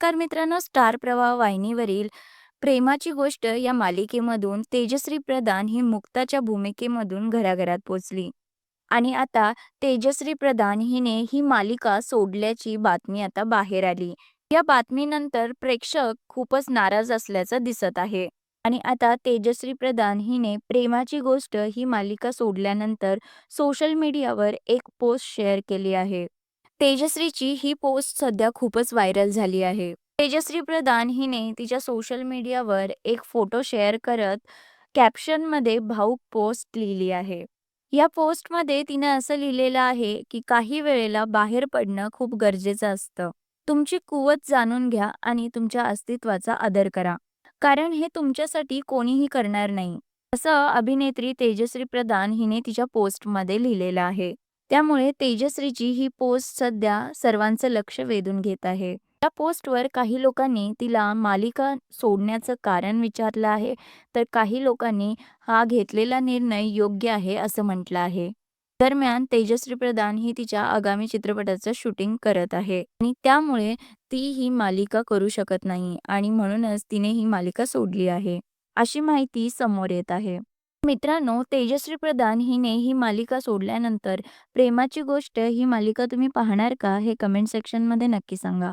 नमस्कार मित्रांनो स्टार प्रवाह वाहिनीवरील प्रेमाची गोष्ट या मालिकेमधून तेजश्री प्रधान ही मुक्ताच्या भूमिकेमधून घराघरात पोचली. आणि आता तेजश्री प्रधान हिने ही मालिका सोडल्याची बातमी आता बाहेर आली. या बातमीनंतर प्रेक्षक खूपच नाराज असल्याचं दिसत आहे. आणि आता तेजश्री प्रधान हिने प्रेमाची गोष्ट ही मालिका सोडल्यानंतर सोशल मीडियावर एक पोस्ट शेअर केली आहे. तेजश्रीची ही पोस्ट सध्या खूपच व्हायरल झाली आहे. तेजश्री प्रधान हिने तिच्या सोशल मीडियावर एक फोटो शेअर करत कॅप्शनमध्ये भाऊक पोस्ट लिहिली आहे. या पोस्टमध्ये तिने असं लिहिलेलं आहे की काही वेळेला बाहेर पडणं खूप गरजेचं असतं. तुमची कुवत जाणून घ्या आणि तुमच्या अस्तित्वाचा आदर करा. कारण हे तुमच्यासाठी कोणीही करणार नाही. असं अभिनेत्री तेजश्री प्रधान हिने तिच्या पोस्टमध्ये लिहिलेलं आहे. त्यामुळे तेजश्रीची ही पोस्ट सध्या सर्वांचं लक्ष वेधून घेत आहे. या पोस्टवर काही लोकांनी तिला मालिका सोडण्याचं कारण विचारलं आहे तर काही लोकांनी हा घेतलेला निर्णय योग्य आहे असं म्हटलं आहे. दरम्यान तेजश्री प्रधान ही तिच्या आगामी चित्रपटाचं शूटिंग करत आहे आणि त्यामुळे ती ही मालिका करू शकत नाही आणि म्हणूनच तिने ही मालिका सोडली आहे अशी माहिती समोर येत आहे. मित्रांनो तेजश्री प्रधान हिने ही मालिका सोडल्यानंतर प्रेमाची गोष्ट ही मालिका तुम्ही पाहणार का? हे कमेंट सेक्शनमध्ये नक्की सांगा.